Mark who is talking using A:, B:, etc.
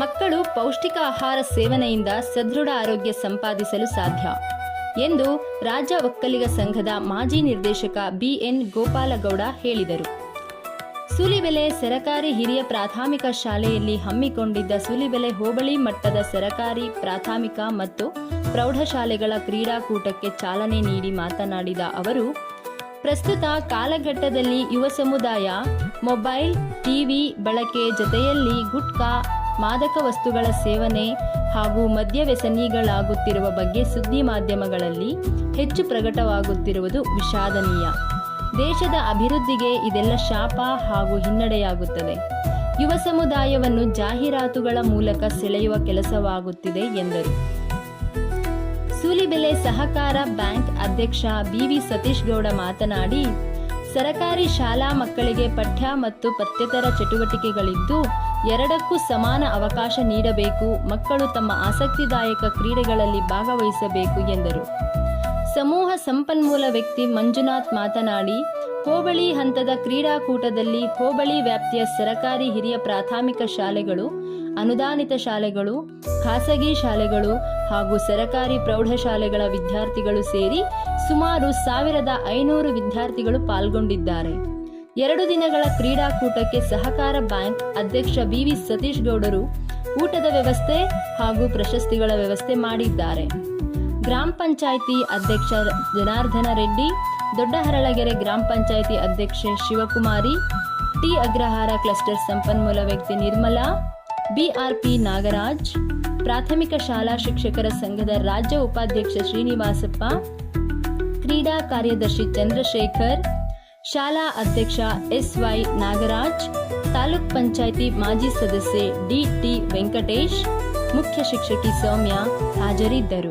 A: ಮಕ್ಕಳು ಪೌಷ್ಟಿಕ ಆಹಾರ ಸೇವನೆಯಿಂದ ಸದೃಢ ಆರೋಗ್ಯ ಸಂಪಾದಿಸಲು ಸಾಧ್ಯ ಎಂದು ರಾಜ್ಯ ಒಕ್ಕಲಿಗ ಸಂಘದ ಮಾಜಿ ನಿರ್ದೇಶಕ ಬಿಎನ್ ಗೋಪಾಲಗೌಡ ಹೇಳಿದರು. ಸುಲಿಬೆಲೆ ಸರಕಾರಿ ಹಿರಿಯ ಪ್ರಾಥಮಿಕ ಶಾಲೆಯಲ್ಲಿ ಹಮ್ಮಿಕೊಂಡಿದ್ದ ಸುಲಿಬೆಲೆ ಹೋಬಳಿ ಮಟ್ಟದ ಸರಕಾರಿ, ಪ್ರಾಥಮಿಕ ಮತ್ತು ಪ್ರೌಢಶಾಲೆಗಳ ಕ್ರೀಡಾಕೂಟಕ್ಕೆ ಚಾಲನೆ ನೀಡಿ ಮಾತನಾಡಿದ ಅವರು, ಪ್ರಸ್ತುತ ಕಾಲಘಟ್ಟದಲ್ಲಿ ಯುವ ಸಮುದಾಯ ಮೊಬೈಲ್, ಟಿವಿ ಬಳಕೆ ಜೊತೆಯಲ್ಲಿ ಗುಟ್ಕಾ ಮಾದಕ ವಸ್ತುಗಳ ಸೇವನೆ ಹಾಗೂ ಮದ್ಯ ವ್ಯಸನಿಗಳಾಗುತ್ತಿರುವ ಬಗ್ಗೆ ಸುದ್ದಿ ಮಾಧ್ಯಮಗಳಲ್ಲಿ ಹೆಚ್ಚು ಪ್ರಕಟವಾಗುತ್ತಿರುವುದು ವಿಷಾದನೀಯ. ದೇಶದ ಅಭಿವೃದ್ಧಿಗೆ ಇದೆಲ್ಲ ಶಾಪ ಹಾಗೂ ಹಿನ್ನಡೆಯಾಗುತ್ತದೆ. ಯುವ ಸಮುದಾಯವನ್ನು ಜಾಹೀರಾತುಗಳ ಮೂಲಕ ಸೆಳೆಯುವ ಕೆಲಸವಾಗುತ್ತಿದೆ ಎಂದರು. ಸೂಲಿಬೆಲೆ ಸಹಕಾರ ಬ್ಯಾಂಕ್ ಅಧ್ಯಕ್ಷ ಬಿವಿ ಸತೀಶ್ ಗೌಡ ಮಾತನಾಡಿ ಸರಕಾರಿ ಶಾಲಾ ಮಕ್ಕಳಿಗೆ ಪಠ್ಯ ಮತ್ತು ಪಠ್ಯೇತರ ಚಟುವಟಿಕೆಗಳಿದ್ದು, ಎರಡಕ್ಕೂ ಸಮಾನ ಅವಕಾಶ ನೀಡಬೇಕು, ಮಕ್ಕಳು ತಮ್ಮ ಆಸಕ್ತಿದಾಯಕ ಕ್ರೀಡೆಗಳಲ್ಲಿ ಭಾಗವಹಿಸಬೇಕು ಎಂದರು. ಸಮೂಹ ಸಂಪನ್ಮೂಲ ವ್ಯಕ್ತಿ ಮಂಜುನಾಥ್ ಮಾತನಾಡಿ, ಹೋಬಳಿ ಹಂತದ ಕ್ರೀಡಾಕೂಟದಲ್ಲಿ ಹೋಬಳಿ ವ್ಯಾಪ್ತಿಯ ಸರಕಾರಿ ಹಿರಿಯ ಪ್ರಾಥಮಿಕ ಶಾಲೆಗಳು, ಅನುದಾನಿತ ಶಾಲೆಗಳು, ಖಾಸಗಿ ಶಾಲೆಗಳು ಹಾಗೂ ಸರಕಾರಿ ಪ್ರೌಢಶಾಲೆಗಳ ವಿದ್ಯಾರ್ಥಿಗಳು ಸೇರಿ ಸುಮಾರು ಸಾವಿರದ ಐನೂರು ವಿದ್ಯಾರ್ಥಿಗಳು ಪಾಲ್ಗೊಂಡಿದ್ದಾರೆ. ಎರಡು ದಿನಗಳ ಕ್ರೀಡಾಕೂಟಕ್ಕೆ ಸಹಕಾರ ಬ್ಯಾಂಕ್ ಅಧ್ಯಕ್ಷ ಬಿವಿ ಸತೀಶ್ ಗೌಡರು ಊಟದ ವ್ಯವಸ್ಥೆ ಹಾಗೂ ಪ್ರಶಸ್ತಿಗಳ ವ್ಯವಸ್ಥೆ ಮಾಡಿದ್ದಾರೆ. ಗ್ರಾಮ ಪಂಚಾಯಿತಿ ಅಧ್ಯಕ್ಷ ಜನಾರ್ದನ ರೆಡ್ಡಿ, ದೊಡ್ಡಹರಳಗೆರೆ ಗ್ರಾಮ ಪಂಚಾಯಿತಿ ಅಧ್ಯಕ್ಷೆ ಶಿವಕುಮಾರಿ, ಟಿ ಅಗ್ರಹಾರ ಕ್ಲಸ್ಟರ್ ಸಂಪನ್ಮೂಲ ವ್ಯಕ್ತಿ ನಿರ್ಮಲಾ ಬಿಆರ್ಪಿ ನಾಗರಾಜ್, ಪ್ರಾಥಮಿಕ ಶಾಲಾ ಶಿಕ್ಷಕರ ಸಂಘದ ರಾಜ್ಯ ಉಪಾಧ್ಯಕ್ಷ ಶ್ರೀನಿವಾಸಪ್ಪ ಕ್ರೀಡಾ ಕಾರ್ಯದರ್ಶಿ ಚಂದ್ರಶೇಖರ್ ಶಾಲಾ ಅಧ್ಯಕ್ಷ ಎಸ್ವೈ ನಾಗರಾಜ್ ತಾಲೂಕ್ ಪಂಚಾಯಿತಿ ಮಾಜಿ ಸದಸ್ಯೆ ಡಿಟಿ ವೆಂಕಟೇಶ್ ಮುಖ್ಯ ಶಿಕ್ಷಕಿ ಸೌಮ್ಯ ಹಾಜರಿದ್ದರು